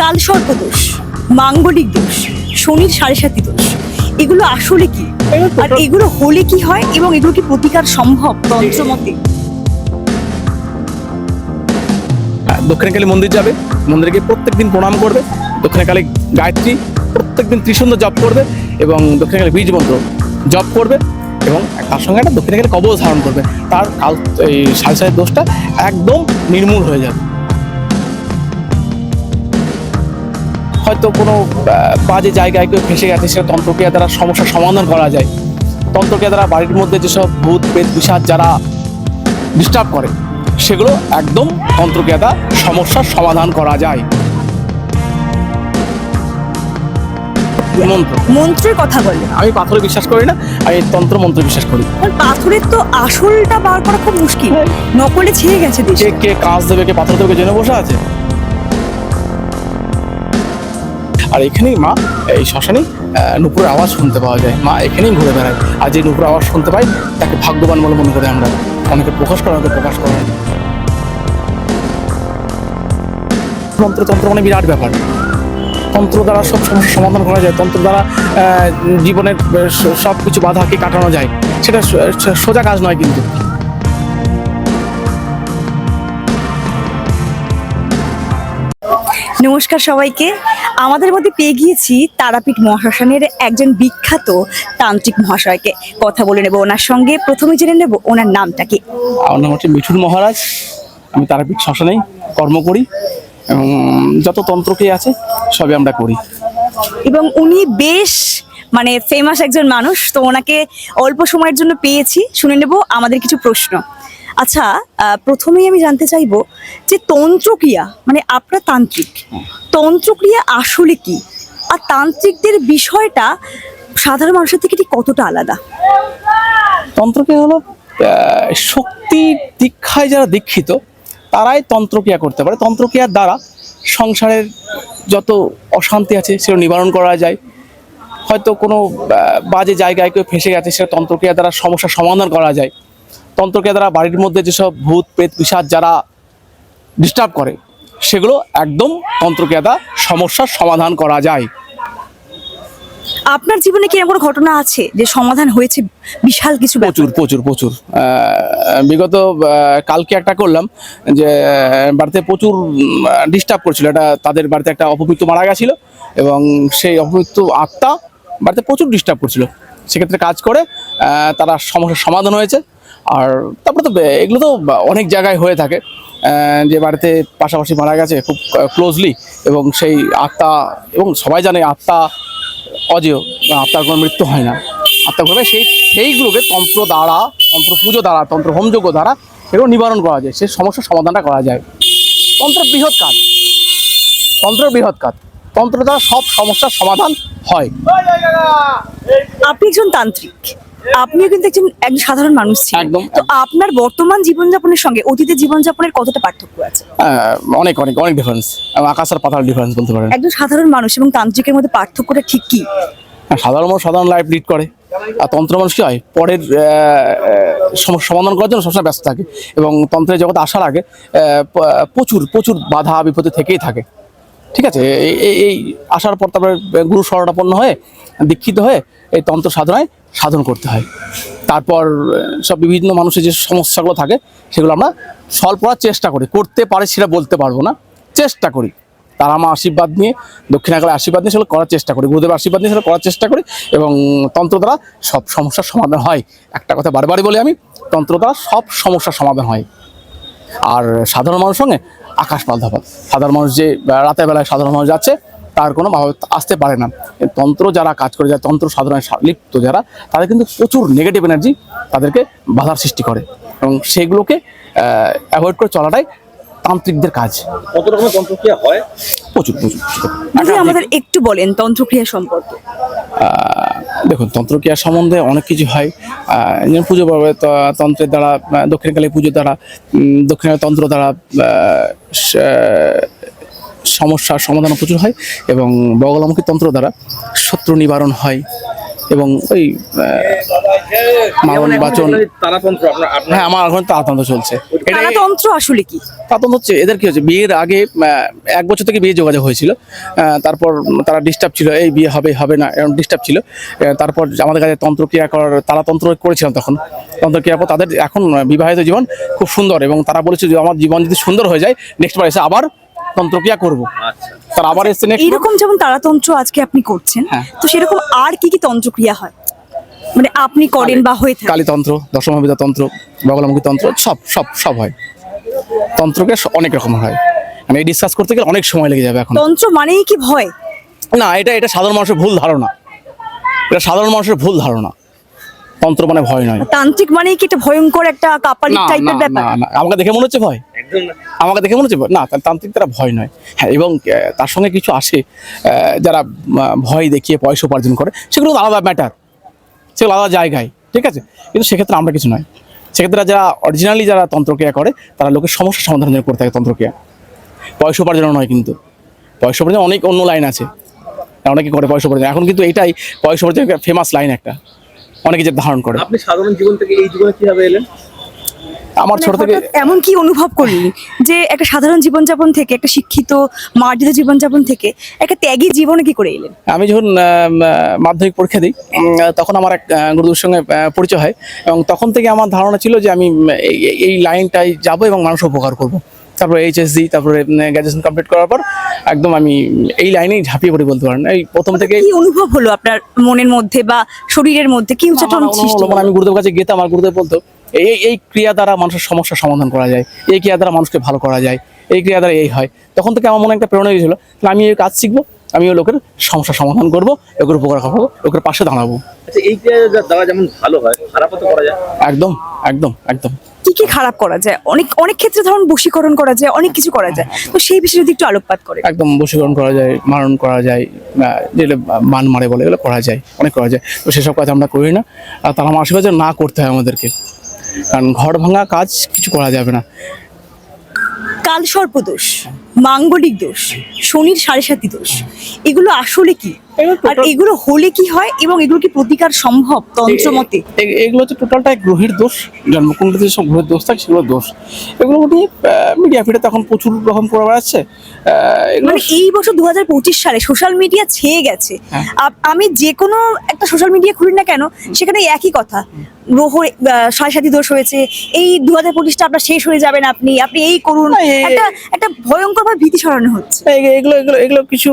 কালসর্প দোষ, মাঙ্গলিক দোষ, শনির সাড়ে সাতি দোষ। এগুলো আসলে কি? আর এগুলো হলে কি হয় এবং এগুলো কি প্রতিকার সম্ভব তন্ত্রমতে? দক্ষিণকালী মন্দির যাবে, মন্দিরে গিয়ে প্রত্যেকদিন প্রণাম করবে দক্ষিণকালী গায়ত্রী প্রত্যেকদিন ত্রিসন্ধ্যা জপ করবে এবং দক্ষিণকালী বীজ মন্ত্র জপ করবে এবং তার সঙ্গে একটা দক্ষিণকালী কবচ ধারণ করবে। তার কাল, এই সাড়ে সাড়ে দোষটা একদম নির্মূল হয়ে যাবে। হয়তো কোনো বাজে জায়গায় কেউ ফেসে গেছে সেটা তন্ত্রক্রিয়া দ্বারা সমস্যার সমাধান করা যায়। তন্ত্রক্রিয়া দ্বারা বাড়ির মধ্যে যেসব ভূত প্রেত বিষাদ যারা ডিস্টার্ব করে সেগুলো একদম তন্ত্রক্রিয়া দ্বারা সমস্যার সমাধান করা যায়। মন্ত্র। মন্ত্রের কথা বলে আমি পাথরে বিশ্বাস করি না আমি তন্ত্র মন্ত্র বিশ্বাস করি। পাথরের তো আসলটা বার করা খুব মুশকিল। নকলে ছেয়ে গেছে কে কে কাজ দেবে কে পাথর দেবে জেনে বসে আছে? আর এখানেই মা এই শ্মশানেই আহ, নুপুরের আওয়াজ শুনতে পাওয়া যায়। মা এখানেই ঘুরে বেড়ায়। আর যে নুপুরের আওয়াজ শুনতে পাই তাকে ভাগ্যবান বলে মনে করি আমরা। অনেকে প্রকাশ করে অনেকে প্রকাশ করে। তন্ত্রতন্ত্র মানে বিরাট ব্যাপার। তন্ত্র দ্বারা সব সমস্যার সমাধান করা যায়। তন্ত্র দ্বারা জীবনের সব কিছু বাধাকে কাটানো যায়? সেটা সোজা কাজ নয় কিন্তু। নমস্কার সবাইকে। আমাদের মধ্যে পেয়ে গিয়েছি তারাপীঠ মহাশ্মশানের একজন বিখ্যাত তান্ত্রিক মহাশয়কে। কথা বলে নেব ওনার সঙ্গে। প্রথমে জেনে নেব ওনার নামটা কি। আমার নাম হচ্ছে মিঠুন মহারাজ। আমি তারাপীঠ শ্মশানেই কর্ম করি এবং যত তন্ত্রকে আছে সবই আমরা করি। এবং উনি বেশ মানে ফেমাস একজন মানুষ। তো ওনাকে অল্প সময়ের জন্য পেয়েছি। শুনে নেব আমাদের কিছু প্রশ্ন। আচ্ছা প্রথমেই আমি জানতে চাইব যে তন্ত্রক্রিয়া মানে আপনার তান্ত্রিক তন্ত্রক্রিয়া আসলে কি? আর তান্ত্রিকদের বিষয়টা সাধারণ মানুষের থেকে কতটা আলাদা? তন্ত্রক্রিয়া হলো আহ, শক্তির দীক্ষায় যারা দীক্ষিত তারাই তন্ত্রক্রিয়া করতে পারে। তন্ত্রক্রিয়ার দ্বারা সংসারের যত অশান্তি আছে সেটা নিবারণ করা যায়। হয়তো কোনো বাজে জায়গায় কেউ ফেসে গেছে সেটা তন্ত্রক্রিয়া দ্বারা সমস্যার সমাধান করা যায়। তন্ত্রক্রিয়া দ্বারা বাড়ির মধ্যে যেসব ভূত প্রেত পিশাচ যারা ডিস্টার্ব করে সেগুলো একদম তন্ত্রক্রিয়া দ্বারা সমস্যার সমাধান করা যায়। আপনার জীবনে কি এমন ঘটনা আছে যে সমাধান হয়েছে? বিশাল কিছু প্রচুর প্রচুর প্রচুর। বিগত কালকে একটা করলাম যে বাড়িতে প্রচুর ডিস্টার্ব করছিল। এটা তাদের বাড়িতে একটা অপমৃত্যু মারা গেছিল এবং সেই অপমৃত্যু আত্মা বাড়িতে প্রচুর ডিস্টার্ব করছিল। সেক্ষেত্রে কাজ করে তারা সমস্যার সমাধান হয়েছে। আর তারপরে তো এগুলো তো অনেক জায়গায় হয়ে থাকে যে বাড়িতে পাশাপাশি মারা গেছে খুব ক্লোজলি এবং সেই আত্মা, এবং সবাই জানে আত্মা অজেয় আত্মার কোনো মৃত্যু হয় না। আত্মা করবে সেই, সেইগুলোকে তন্ত্র দ্বারা, তন্ত্র পুজো দ্বারা, তন্ত্র হোমযোগ্য দ্বারা এগুলো নিবারণ করা যায়। সেই সমস্যার সমাধানটা করা যায়। তন্ত্র বৃহৎ কাজ তন্ত্র বৃহৎ কাজ, তন্ত্র দ্বারা সব সমস্যার সমাধান হয়। আপনি একজন তান্ত্রিক। আপনিও কিন্তু একজন একজন সাধারণ মানুষ ছিলেন। একদম। তো আপনার বর্তমান জীবনযাপনের সঙ্গে অতীতের জীবনযাপনের কতটা পার্থক্য আছে? অনেক অনেক অনেক ডিফারেন্স আকাশ আর পাতাল ডিফারেন্স বলতে পারেন। একজন সাধারণ মানুষ এবং তান্ত্রিকের মধ্যে পার্থক্যটা ঠিক কি? সাধারণ মানুষ সাধারণ লাইফ লিড করে। আর তন্ত্র মানুষ কি হয়? পরের সমাধান করার জন্য সবসময় ব্যস্ত থাকে। এবং তন্ত্রের জগতে আসার আগে প্রচুর প্রচুর বাধা বিপদে থেকেই থাকে। ঠিক আছে? এই আসার পর তারপরে গুরু শরণাপন্ন হয়ে দীক্ষিত হয়ে এই তন্ত্র সাধনায় সাধন করতে হয়। তারপর সব বিভিন্ন মানুষের যে সমস্যাগুলো থাকে, সেগুলো আমরা সলভ করার চেষ্টা করি। করতে পারে সেটা বলতে পারব না, চেষ্টা করি। তারা আমার আশীর্বাদ নিয়ে দক্ষিণাকালে আশীর্বাদ নিয়ে সেগুলো করার চেষ্টা করি, গুরুদেবের আশীর্বাদ নিয়ে সেগুলো করার চেষ্টা করি এবং তন্ত্র দ্বারা সব সমস্যার সমাধান হয়। একটা কথা বারবারই বলি আমি, তন্ত্র দ্বারা সব সমস্যার সমাধান হয়। আর সাধারণ মানুষের সঙ্গে আকাশ পাল সাধারণ মানুষ যে রাতের বেলায় সাধারণ মানুষ যাচ্ছে তার কোনো ভাবে আসতে পারে না। তন্ত্র যারা কাজ করে যায় তন্ত্র সাধনায় সা- লিপ্ত যারা তাদের কিন্তু প্রচুর নেগেটিভ এনার্জি তাদেরকে বাধার সৃষ্টি করে এবং সেগুলোকে অ্যাভয়েড করে চলাটাই তান্ত্রিকদের কাজ। কত রকমের তন্ত্রক্রিয়া হয়? প্রচুর প্রচুর। যদি আমাদের একটু বলেন তন্ত্রক্রিয়া সম্পর্কে। দেখুন তন্ত্রক্রিয়া সম্বন্ধে অনেক কিছু হয়। যেমন পুজো পর্বে তন্ত্রের দ্বারা দক্ষিণকালী পুজোর দ্বারা উম, দক্ষিণালী তন্ত্র দ্বারা সমস্যার সমাধান প্রচুর হয় এবং বগলামুখী তন্ত্র দ্বারা শত্রু নিবারণ হয় এবং ওই মারণ বাচন তারাতন্ত্র আপনার আপনার হ্যাঁ আমার এখন তারাতন্ত্র চলছে। এটা তারাতন্ত্র আসলে কি? তারাতন্ত্র হচ্ছে এদের কি হচ্ছে? বিয়ের আগে এক বছর থেকে বিয়ে যোগাযোগ হয়েছিল। তারপর তারা ডিস্টার্ব ছিল এই বিয়ে হবে হবে না এরকম ডিস্টার্ব ছিল। তারপর আমাদের কাছে তন্ত্রক্রিয়া করার তারা তন্ত্র করেছিলাম তখন। তন্ত্রক্রিয়ার পর তাদের এখন বিবাহিত জীবন খুব সুন্দর এবং তারা বলেছে যে আমার জীবন যদি সুন্দর হয়ে যায় নেক্সট বার এসে আবার তন্ত্রক্রিয়া করব। আচ্ছা। তারা আবার এসছে এইরকম যেমন তারাতন্ত্র আজকে আপনি করছেন হ্যাঁ। তো সেরকম আর কি কি তন্ত্রক্রিয়া হয়? মানে আপনি করেন বা হয়ে থাকে। কালীতন্ত্র দশমবিদ্যা তন্ত্র বগলামুখী তন্ত্র সব সব সব হয়। তন্ত্রকে অনেক রকম হয়। মানে এই ডিসকাস করতে গেলে অনেক সময় লেগে যাবে এখন। তন্ত্র মানেই কি ভয়? না এটা এটা সাধারণ মানুষের ভুল ধারণা। এটা সাধারণ মানুষের ভুল ধারণা। তন্ত্র মানে ভয় নয়। তান্ত্রিক মানেই কি একটা ভয়ঙ্কর একটা কাপালিক না টাইপের ব্যাপার না না আমাকে দেখে মনে হচ্ছে ভয়? একদম না। আমাকে দেখে মনে হচ্ছে ভয়। না তান্ত্রিক তারা ভয় নয়। হ্যাঁ এবং তার সঙ্গে কিছু আসে যারা ভয় দেখিয়ে পয়সা উপার্জন করে সেগুলো আলাদা ম্যাটার সেগুলো আলাদা জায়গায় ঠিক আছে? কিন্তু সেক্ষেত্রে আমরা কিছু নয়। সেক্ষেত্রে যারা অরিজিনালি যারা তন্ত্রক্রিয়া করে তারা লোকের সমস্যার সমাধান করে থাকে তন্ত্রক্রিয়া। পয়সা উপার্জন নয় কিন্তু। পয়সা উপার্জন অনেক অন্য লাইন আছে। অনেকে করে পয়সা উপার্জন। এখন কিন্তু এটাই পয়সা উপার্জন ফেমাস লাইন একটা। অনেকে যে ধারণ করে। আপনি সাধারণ জীবন থেকে এই জীবনে কীভাবে এলেন? আমার ছোট থেকে এমন কি অনুভব করলি যে একটা সাধারণ জীবনযাপন থেকে একটা শিক্ষিত মার্জিত জীবনযাপন থেকে একটা ত্যাগী জীবনে কি করে এলেন? আমি যখন মাধ্যমিক পরীক্ষা দিই তখন আমার এক গুরুদের সঙ্গে পরিচয় হয়। এবং তখন থেকে আমার ধারণা ছিল যে আমি এই- লাইনটাই যাব এবং মানুষ উপকার করব। তারপরে এইচএস দিই তারপরে গ্র্যাজুয়েশন কমপ্লিট করার পর একদম আমি এই লাইনেই ঝাঁপিয়ে পড়ি বলতে পারেন। এই প্রথম থেকে কি অনুভব হলো আপনার মনের মধ্যে বা শরীরের মধ্যে? কি উচ্চাটন সৃষ্টি? হলো, মানে আমি গুরুদেব কাছে গেতাম আর গুরুদেব বলতো এই এই ক্রিয়া দ্বারা মানুষের সমস্যা সমাধান করা যায় এই ক্রিয়া দ্বারা মানুষকে ভালো করা যায় এই ক্রিয়া দ্বারা এই হয়। তখন থেকে আমার মনে একটা প্রেরণা হয়েছিল আমি এই কাজ শিখব আমি ওই লোকের সমস্যার সমাধান করব লোকের উপকার করব লোকের পাশে দাঁড়াবো। আচ্ছা এই ক্রিয়া দ্বারা যেমন ভালো হয় খারাপও তো করা যায়। একদম একদম একদম। কি কি খারাপ করা যায়? অনেক অনেক ক্ষেত্রে ধরুন বশীকরণ করা যায় অনেক কিছু করা যায়। তো সেই বিষয়ে যদি একটু আলোকপাত করে। একদম বশীকরণ করা যায় মারণ করা যায় যেগুলো মান মারে বলে এগুলো করা যায় অনেক করা যায়। তো সেসব কাজ আমরা করি না। আর তার আমার আশেপাশে না করতে হয় আমাদেরকে। কারণ ঘর ভাঙা কাজ কিছু করা যাবে না। কাল সর্পদোষ। মাঙ্গলিক দোষ শনির সাড়ে সাতি দোষ। এগুলো আসলে কি? আর এগুলো হলে কি হয় এবং এগুলো কি প্রতিকার সম্ভব তন্ত্র মতে? এগুলো হচ্ছে টোটালটাই গ্রহের দোষ জন্মকুণ্ডলিতে সব গ্রহের দোষ থাকে সেগুলো দোষ। এগুলো নিয়ে মিডিয়া ফিডে তখন প্রচুর রকম করে বেড়াচ্ছে মানে এই বছর দুহাজার পঁচিশ সালে সোশ্যাল মিডিয়া ছেয়ে গেছে। হ্যাঁ। আমি যে কোনো একটা সোশ্যাল মিডিয়া খুলি না কেন সেখানে একই কথা। গ্রহ সাড়ে সাতি দোষ হয়েছে এই দু হাজার পঁচিশটা আপনার শেষ হয়ে যাবেন আপনি আপনি এই করুন। একটা একটা ভয়ঙ্কর ভাবে ভীতি সরানো হচ্ছে। এগুলো এগুলো এগুলো কিছু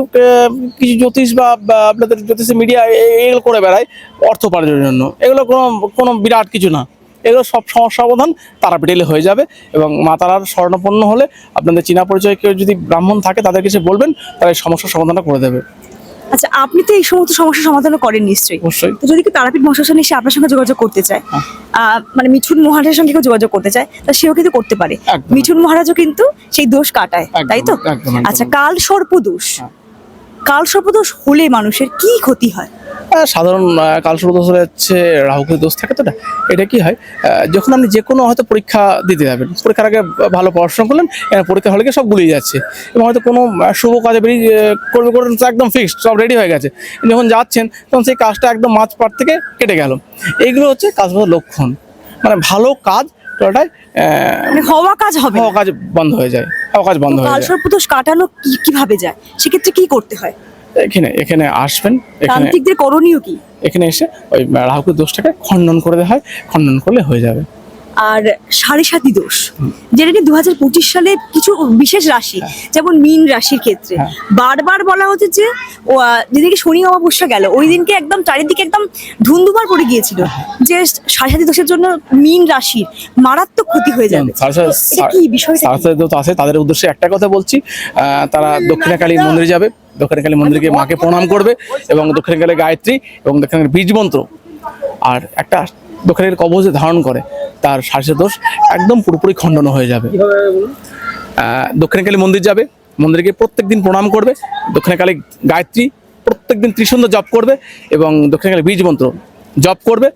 কিছু জ্যোতিষ বা আপনাদের জ্যোতিষ মিডিয়া এগুলো করে বেড়ায় অর্থ উপার্জনের জন্য। এগুলো কোনো কোনো বিরাট কিছু না। এগুলো সব সমস্যা সমাধান তারা পেটেলে হয়ে যাবে এবং মা তারার স্বর্ণপন্ন হলে আপনাদের চীনা পরিচয় কেউ যদি ব্রাহ্মণ থাকে, তাদেরকে সে বলবেন, তারা এই সমস্যার সমাধানটা করে দেবে। আচ্ছা আপনি তো এই সমস্ত সমস্যার সমাধান করেন নিশ্চয়ই। অবশ্যই। তো যদি কেউ তারাপীঠ মহাশাসন এসে আপনার সঙ্গে যোগাযোগ করতে চায় আহ, মানে মিঠুন মহারাজের সঙ্গে কেউ যোগাযোগ করতে চায় তা সেও কিন্তু করতে পারে। মিঠুন মহারাজও কিন্তু সেই দোষ কাটায় তাই তো। আচ্ছা কাল সর্প দোষ কাল সর্প হলে মানুষের কি ক্ষতি হয়? সাধারণ কালসর্প দোষ হলে হচ্ছে রাহুকের দোষ থাকে তো এটা এটা কি হয়? যখন আপনি যে কোনো হয়তো পরীক্ষা দিতে যাবেন, পরীক্ষার আগে ভালো পড়াশোনা করলেন পরীক্ষা হলে গিয়ে সব গুলিয়ে যাচ্ছে। এবং হয়তো কোনো শুভ কাজে বেরিয়ে করবে করবেন একদম ফিক্সড সব রেডি হয়ে গেছে। যখন যাচ্ছেন, তখন সেই কাজটা একদম মাঝ পার থেকে কেটে গেল। এইগুলো হচ্ছে কাজবাজের লক্ষণ। মানে ভালো কাজ টোটাই মানে হওয়া কাজ হবে হওয়া কাজ বন্ধ হয়ে যায় হওয়া কাজ বন্ধ হয়ে যায়। সর্প দোষ কাটানো কি- কীভাবে যায়? সেক্ষেত্রে কি করতে হয়? এখানে এখানে আসবেন এখানে তান্ত্রিকদের করণীয় কি? এখানে এসে ওই রাহুকের দোষটাকে খণ্ডন করে দেওয়া হয় খণ্ডন করলে হয়ে যাবে। আর সাড়ে সাতি দোষ যেটা কি দু হাজার পঁচিশ সালে কিছু বিশেষ রাশি যেমন মীন রাশির ক্ষেত্রে। হ্যাঁ। বারবার বলা হচ্ছে যে যেদিনকে শনি অমাবস্যা গেল ওই দিনকে একদম চারিদিকে একদম ধুন্ধুমার পড়ে গিয়েছিল। হ্যাঁ। যে সাড়ে সাতি দোষের জন্য মীন রাশির মারাত্মক ক্ষতি হয়ে যাবে। কি বিষয়টা কি? সারসা তো আছে তাদের উদ্দেশ্যে একটা কথা বলছি। তারা দক্ষিণাকালী মন্দিরে যাবে। দক্ষিণাকালী মন্দিরে গিয়ে মাকে প্রণাম করবে এবং দক্ষিণাকালী গায়ত্রী এবং দক্ষিণাকালী বীজ মন্ত্র। আর একটা দক্ষিণাকালী কবচে ধারণ করে। তার সারসা দোষ একদম পুরোপুরি খণ্ডন হয়ে যাবে। দক্ষিণকালী মন্দির যাবে মন্দিরে গিয়ে প্রত্যেকদিন প্রণাম করবে দক্ষিণকালী গায়ত্রী প্রত্যেক দিন ত্রিসন্ধ্যা জপ করবে এবং দক্ষিণকালী বীজ মন্ত্র জপ করবে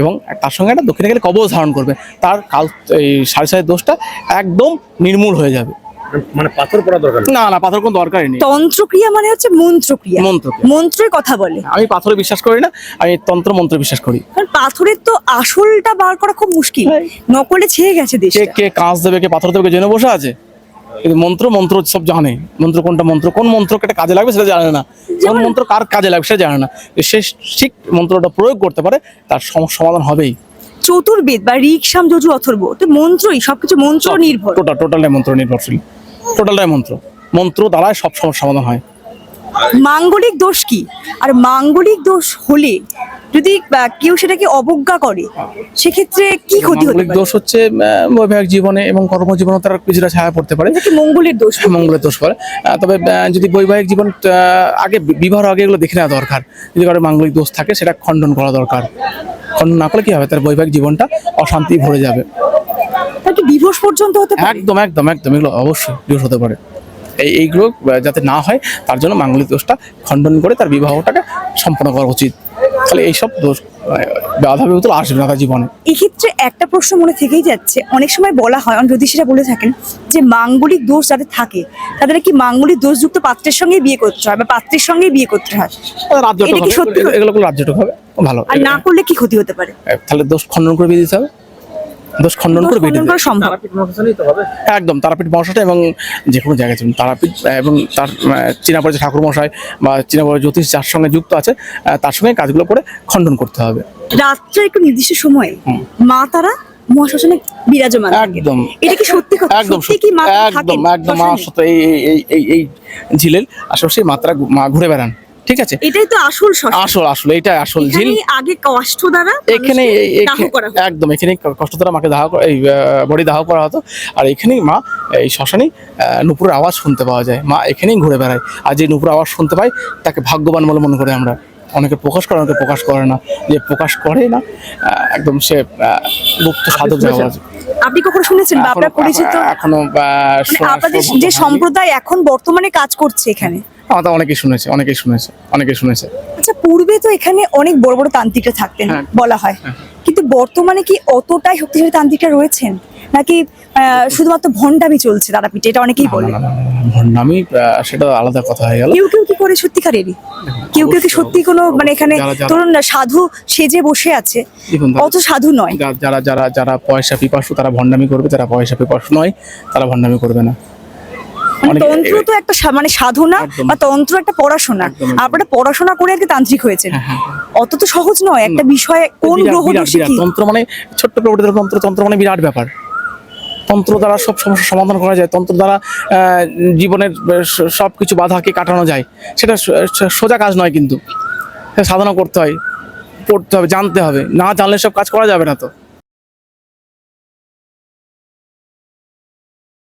এবং তার সঙ্গে একটা দক্ষিণকালী কবচ ধারণ করবে। তার কাল এই সাড়ে সাড়ে দোষটা একদম নির্মূল হয়ে যাবে। মানে পাথর পড়া দরকার না না পাথর কোনো দরকারই নেই। তন্ত্রক্রিয়া মানে হচ্ছে মন্ত্রক্রিয়া। মন্ত্রক্রিয়া। মন্ত্রের কথা বলে। আমি পাথরে বিশ্বাস করি না আমি তন্ত্র মন্ত্র বিশ্বাস করি। কারণ পাথরের তো আসলটা বার করা খুব মুশকিল। নকলে ছেয়ে গেছে কে কে কাঁচ দেবে কে পাথর দেবে কে জেনে বসে আছে? কিন্তু মন্ত্র মন্ত্র সব জানে। মন্ত্র কোনটা মন্ত্র কোন মন্ত্র কেটে কাজে লাগবে সেটা জানে না। কোন মন্ত্র কার কাজে লাগবে সেটা জানে না। সে ঠিক মন্ত্রটা প্রয়োগ করতে পারে তার সমস্যা সমাধান হবেই। চতুর্বেদ বা ঋকসাম যজু অথর্ব তো মন্ত্রই সবকিছু মন্ত্র নির্ভর। টোটাল টোটালটাই মন্ত্র নির্ভরশীল। টোটালটাই মন্ত্র। মন্ত্র দ্বারাই সব সমস্যার সমাধান হয়। মাঙ্গলিক দোষ কি? আর মাঙ্গলিক দোষ হলে যদি কেউ সেটাকে অবজ্ঞা করে সেক্ষেত্রে কি ক্ষতি হতে পারে? দোষ হচ্ছে বৈবাহিক জীবনে এবং কর্মজীবনে তার কিছুটা ছায়া পড়তে পারে। এটাকে মঙ্গলের দোষ মঙ্গলের দোষ পড়ে। তবে যদি বৈবাহিক জীবন আগে বি- বিবাহের আগে এগুলো দেখে নেওয়া দরকার। যদি কারও মাঙ্গলিক দোষ থাকে সেটা খণ্ডন করা দরকার। খণ্ডন না করলে কি হবে? তার বৈবাহিক জীবনটা অশান্তি ভরে যাবে। কি ডিভোর্স পর্যন্ত হতে পারে? একদম একদম একদম। এগুলো অবশ্যই দোষ হতে পারে। এই এইগুলো যাতে না হয় তার জন্য মাঙ্গলিক দোষটা খণ্ডন করে তার বিবাহটাকে সম্পন্ন করা উচিত। তাহলে এইসব দোষ বাধা বিপত্তি আসবে না জীবনে। এক্ষেত্রে একটা প্রশ্ন মনে থেকেই যাচ্ছে। অনেক সময় বলা হয় জ্যোতিষীরা বলে থাকেন যে মাঙ্গলিক দোষ যাদের থাকে তাদের কি মাঙ্গলিক দোষযুক্ত পাত্রের সঙ্গে বিয়ে করতে হয় বা পাত্রের সঙ্গে বিয়ে করতে হয়? রাজ্যটক হবে। এগুলো রাজ্যটক হবে। ভালো। আর না করলে কি ক্ষতি হতে পারে? তাহলে দোষ খণ্ডন করে দিতে হবে? দোষ খণ্ডন করে সম্ভব। তো হবে? একদম তারাপীঠ মহাশয়টা এবং যে কোনো জায়গায় চলুন তারাপীঠ এবং তার চীনা পরিচয় ঠাকুর মশাই বা চীনা পরিচয় জ্যোতিষ যার সঙ্গে যুক্ত আছে তার সঙ্গে কাজগুলো করে খণ্ডন করতে হবে। রাত্রে একটু নির্দিষ্ট সময়ে মা তারা মহাশ্মশানে বিরাজমান একদম। এটা কি সত্যি কথা? একদম সত্যি কি মা একদম একদম মা শ্মশানে? এই এই- এই এই এই ঝিলের আশেপাশে মাত্রা মা ঘুরে বেড়ান। ঠিক আছে? এটাই তো আসল আসল আসল এটা আসল ঝিল আগে কষ্ট দ্বারা এখানে। একদম এখানে কষ্ট দ্বারা মাকে দাহ করা- এই বডি দাহ করা হতো। আর এখানেই মা এই শ্মশানেই আহ, নুপুরের আওয়াজ শুনতে পাওয়া যায়। মা এখানেই ঘুরে বেড়ায়। আর যে নুপুরের আওয়াজ শুনতে পাই তাকে ভাগ্যবান বলে মনে করি আমরা। অনেকে প্রকাশ করে অনেকে প্রকাশ করে না। যে প্রকাশ করে না একদম সে গুপ্ত সাধক যাওয়া আপনি কখনো শুনেছেন বা আপনার পরিচিত? এখনও মানে আপনাদের যে সম্প্রদায় এখন বর্তমানে কাজ করছে এখানে? আমাদের অনেকেই শুনেছে অনেকেই শুনেছে অনেকেই শুনেছে। আচ্ছা পূর্বে তো এখানে অনেক বড় বড় তান্ত্রিকরা থাকতেন হ্যাঁ। বলা হয়। কিন্তু বর্তমানে কি অতটাই শক্তিশালী তান্ত্রিকরা রয়েছেন? নাকি শুধুমাত্র ভণ্ডামি চলছে তারাপীঠে এটা অনেকেই বলে। ভণ্ডামি সেটা আলাদা কথা হয়ে গেল। কেউ কেউ কি করে সত্যিকারেরই? কেউ কেউ কি সত্যি কোনো মানে এখানে ধরুন না, সাধু সেজে বসে আছে অত সাধু নয়। যারা যারা যারা পয়সা পিপাসু তারা ভণ্ডামি করবে যারা পয়সা পিপাসু নয় তারা ভণ্ডামি করবে না। মানে তন্ত্র তো একটা মানে সাধনা। বা তন্ত্র একটা পড়াশোনা। আপনারা পড়াশোনা করে আর কি তান্ত্রিক হয়েছে হ্যাঁ, অত তো সহজ নয় একটা বিষয়ে কোন গ্রহ তন্ত্র মানে ছোট্ট প্রকৃতির তন্ত্র তন্ত্র মানে বিরাট ব্যাপার। তন্ত্র দ্বারা সব সমস্যার সমাধান করা যায়, তন্ত্র দ্বারা জীবনের সব কিছু বাধাকে কাটানো যায়, সেটা সোজা কাজ নয় কিন্তু। সাধনা করতে হয়, পড়তে হবে, জানতে হবে, না জানলে সব কাজ করা যাবে না তো।